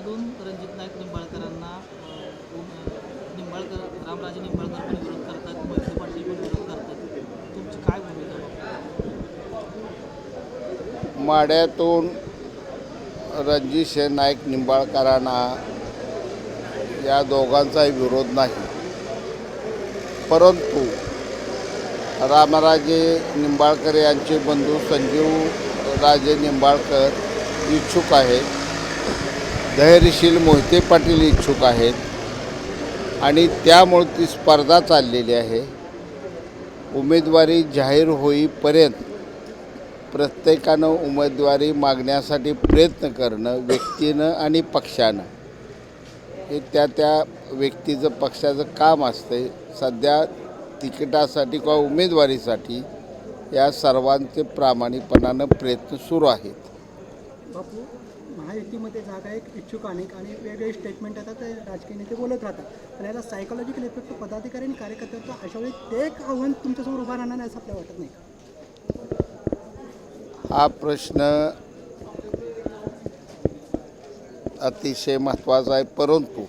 मधून रणजित नाईक निंबाळकरांना निंबाळकर रामराजे निंबाळकर पण विरोध करतात मोहिते पाटील पण विरोध करतात. तुमची काय भूमिका? माड्यातून रणजित नाईक निंबाळकरांना या दोघांचाही विरोध नाही. परंतु रामराजे निंबाळकर यांचे बंधू संजीव राजे निंबाळकर इच्छुक आहेत. धैर्यशील मोहिते पाटील इच्छुक आहेत आणि त्यामुळे ती स्पर्धा चाललेली आहे. उमेदवारी जाहीर होईपर्यंत प्रत्येकानं उमेदवारी मागण्यासाठी प्रयत्न करणं व्यक्तीनं आणि पक्षानं. हे त्या त्या व्यक्तीचं पक्षाचं काम असतं. सध्या तिकिटासाठी किंवा उमेदवारीसाठी या सर्वांचे प्रामाणिकपणानं प्रयत्न सुरू आहेत. बापू महायुतीमध्ये जागा एक इच्छुक अनेक आणि वेगवेगळे स्टेटमेंट येतात ते राजकीय नेते बोलत राहतात. पण याला सायकोलॉजिकल इफेक्ट पदाधिकारी आणि कार्यकर्त्यांचा अशा वेळी ते एक आव्हान तुमच्यासमोर उभा राहणार नाही असं आपल्याला वाटत नाही हा प्रश्न अतिशय महत्त्वाचा आहे. परंतु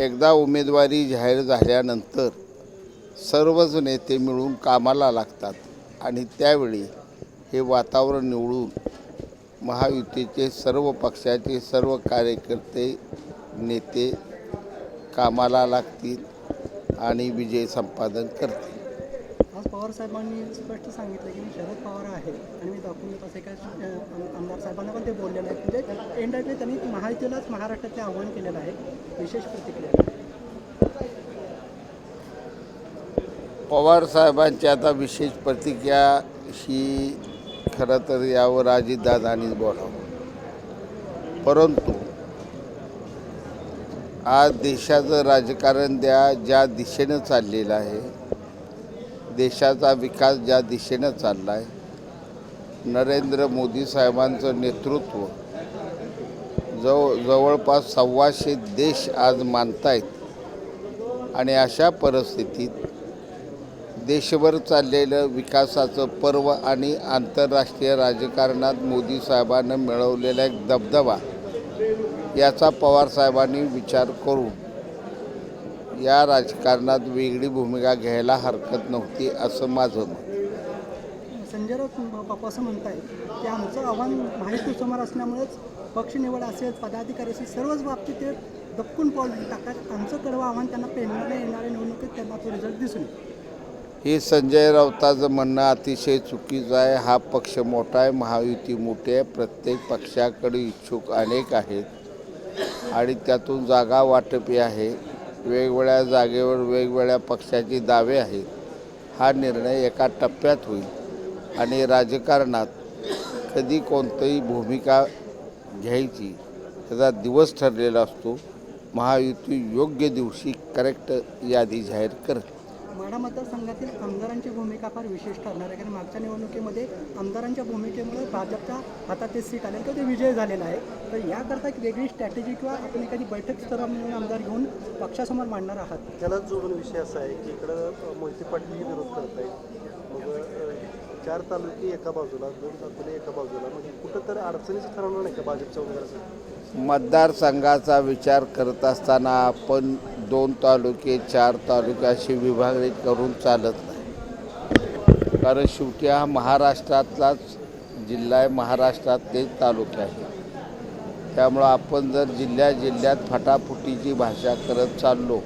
एकदा उमेदवारी जाहीर झाल्यानंतर सर्वच नेते मिळून कामाला लागतात आणि त्यावेळी हे वातावरण निवडून महायुतीचे सर्व पक्षाचे सर्व कार्यकर्ते नेते कामाला लागतील आणि विजय संपादन करतील. आज पवार साहेबांनी स्पष्ट सांगितलं की मी शरद पवार आहे आणि मी दाखवून देत असे काय आमदार साहेबांना पण ते बोललेले आहेत म्हणजे इंडायरेक्टली त्यांनी महायुतीलाच महाराष्ट्राचे आव्हान केलेलं आहे. विशेष प्रतिक्रिया. पवार साहेबांची आता विशेष प्रतिक्रिया ही खरं तर यावर अजितदादांनीच बोलावं. परंतु आज देशाचं राजकारण द्या ज्या दिशेनं चाललेलं आहे देशाचा विकास ज्या दिशेनं चालला आहे नरेंद्र मोदी साहेबांचं नेतृत्व जव जवळपास सव्वाशे देश आज मानतायत आणि अशा परिस्थितीत देशभर चाललेलं विकासाचं पर्व आणि आंतरराष्ट्रीय राजकारणात मोदी साहेबांनं मिळवलेला एक दबदबा याचा पवार साहेबांनी विचार करून या राजकारणात वेगळी भूमिका घ्यायला हरकत नव्हती असं माझं मत. संजय राऊत बापू असं म्हणताय की आमचं आव्हान महायुतीसमोर असल्यामुळेच पक्ष निवड असेल पदाधिकारी असेल सर्वच बाबतीत ते दपकून पाऊल टाकतात आमचं कडवं आव्हान त्यांना पेरणाऱ्या येणाऱ्या निवडणुकीत त्यांना तो रिझल्ट दिसून हे संजय राऊताचं म्हणणं अतिशय चुकीचं आहे. हा पक्ष मोठा आहे महायुती मोठी आहे. प्रत्येक पक्षाकडे इच्छुक अनेक आहेत. आणि त्यातून जागा वाटपी आहे. वेगवेगळ्या जागेवर वेगवेगळ्या पक्षाचे दावे आहेत. हा निर्णय एका टप्प्यात होईल. आणि राजकारणात कधी कोणतीही भूमिका घ्यायची त्याचा दिवस ठरलेला असतो. महायुती योग्य दिवशी करेक्ट यादी जाहीर करेल माढा मतदारसंघातील आमदारांची भूमिका फार विशेष ठरणार आहे. कारण मागच्या निवडणुकीमध्ये आमदारांच्या भूमिकेमुळे भाजपच्या हातात ते सीट आले तर ते विजय झालेला आहे. तर याकरता एक वेगळी स्ट्रॅटेजी किंवा आपण एखादी बैठक स्तरावर मिळून आमदार घेऊन पक्षासमोर मांडणार आहात. त्यालाच जोडून विषय असा आहे की इकडं मोहिते पाटील हे विरोध करत आहेत. चार तालुके एका बाजूला दोन तालुके एका बाजूला. म्हणजे कुठं तर अडचणीचं ठरवणार नाही का भाजपच्या उमेदवारासाठी? मतदारसंघाचा विचार करत असताना आपण दोन तालुके चार तालुके अशी विभागणी करून चालत नाही. कारण शेवटी हा महाराष्ट्रातलाच जिल्हा आहे महाराष्ट्रातले तालुके आहे. त्यामुळं आपण जर जिल्ह्या जिल्ह्यात फटाफुटीची भाषा करत चाललो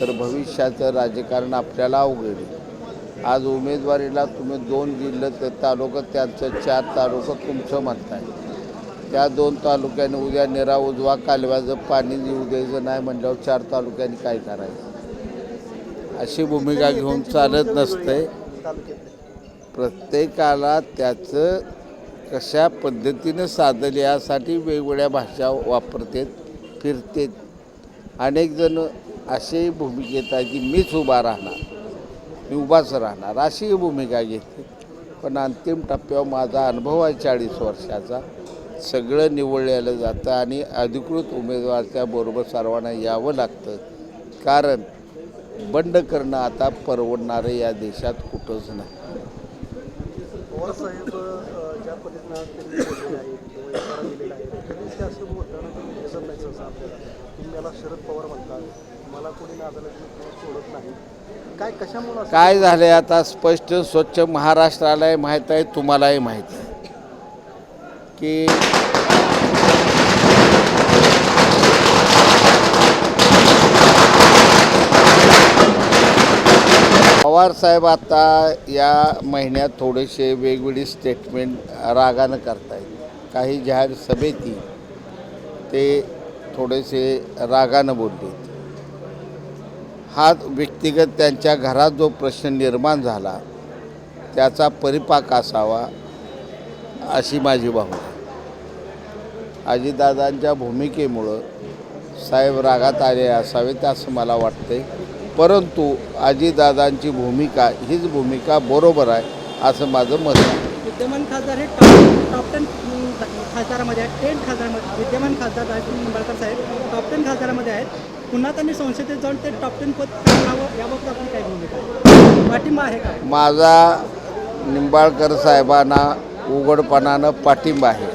तर भविष्याचं राजकारण आपल्याला अवघड आज उमेदवारीला तुम्ही दोन जिल्हे ते तालुकं त्यांचं चार तालुका तुमचं म्हणताय. त्या दोन तालुक्याने उद्या निरा उजवा कालव्याचं पाणी येऊ द्यायचं नाही म्हटल्यावर चार तालुक्यांनी काय करायचं? अशी भूमिका घेऊन चालत नसते. प्रत्येकाला त्याचं कशा पद्धतीनं साधल यासाठी वेगवेगळ्या भाषा वापरतात फिरतात. अनेक जण असेही भूमिकेत आहे की मीच उभा राहणार मी उभाच राहणार अशी भूमिका घेते. पण अंतिम टप्प्यावर माझा अनुभव आहे चाळीस वर्षाचा. सगळं निवडलेलं जातं आणि अधिकृत उमेदवारच्या बरोबर सर्वांना यावं लागतं. कारण बंड करणं आता परवडणारं या देशात कुठंच नाही. काय झालं आता? स्पष्ट स्वच्छ महाराष्ट्रालाही माहीत आहे तुम्हालाही माहीत आहे. की पवार साहेब आता या महिन्यात थोडेसे वेगवेगळी स्टेटमेंट रागानं करतायत. काही जाहीर सभेती ते थोडेसे रागानं बोललेत. हा व्यक्तिगत त्यांच्या घरात जो प्रश्न निर्माण झाला त्याचा परिपाक असावा अशी माझी भावना. अजितदादांच्या भूमिकेमुळं साहेब रागात आले असावेत असं मला वाटतंय. परंतु अजितदादांची भूमिका हीच भूमिका बरोबर आहे असं माझं मत आहे. विद्यमान खासदार हे टॉप टेन खासदारामध्ये आहेत. टेन खासदारामध्ये विद्यमान खासदार निंबाळकर साहेब टॉप टेन खासदारामध्ये आहेत. पुन्हा त्यांनी संसदेत जाऊन ते टॉप टेन पद करावं याबाबत आपली काय भूमिका आहे? पाठिंबा आहे का? माझा निंबाळकर साहेबांना उघडपणानं पाठिंबा आहे.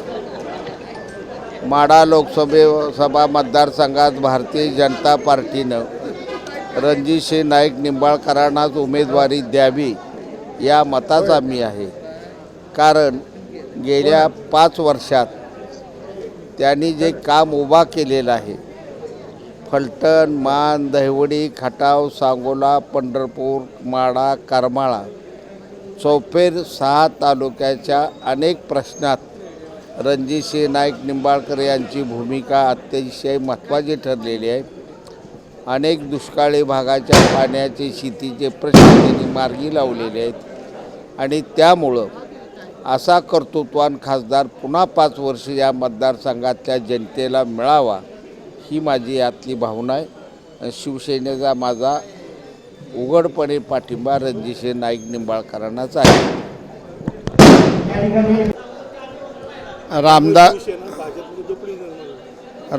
माडा लोकसभे सभा मतदारसंघात भारतीय जनता पार्टीनं रणजितसिंह नाईक निंबाळकरांनाच उमेदवारी द्यावी या मताचा मी आहे. कारण गेल्या पाच वर्षात त्यांनी जे काम उभा केलेलं आहे फलटण मान दहिवडी खटाव सांगोला पंढरपूर माडा करमाळा चौफेर सहा तालुक्याच्या अनेक प्रश्नात रणजितसिंह नाईक निंबाळकर यांची भूमिका अतिशय महत्त्वाची ठरलेली आहे. अनेक दुष्काळी भागाच्या पाण्याचे शेतीचे प्रश्न त्यांनी मार्गी लावलेले आहेत. आणि त्यामुळं असा कर्तृत्वान खासदार पुन्हा पाच वर्ष या मतदारसंघातल्या जनतेला मिळावा ही माझी यातली भावना आहे. शिवसेनेचा माझा उघडपणे पाठिंबा रणजिशे नाईक निंबाळकरांनाच आहे. रामदास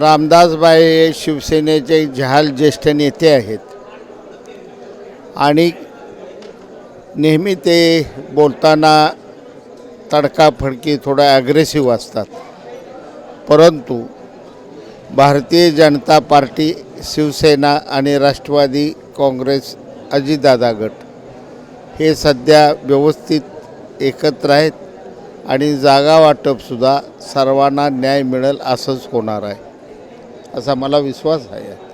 रामदासबाई हे शिवसेनेचे जहाल ज्येष्ठ नेते आहेत. आणि नेहमी ते बोलताना तडकाफडकी थोडा ॲग्रेसिव्ह असतात. परंतु भारतीय जनता पार्टी शिवसेना आणि राष्ट्रवादी काँग्रेस अजितदादा गट. हे सध्या व्यवस्थित एकत्र आहेत आणि जागा वाटपसुद्धा सर्वांना न्याय मिळेल असंच होणार आहे. असा मला विश्वास आहे.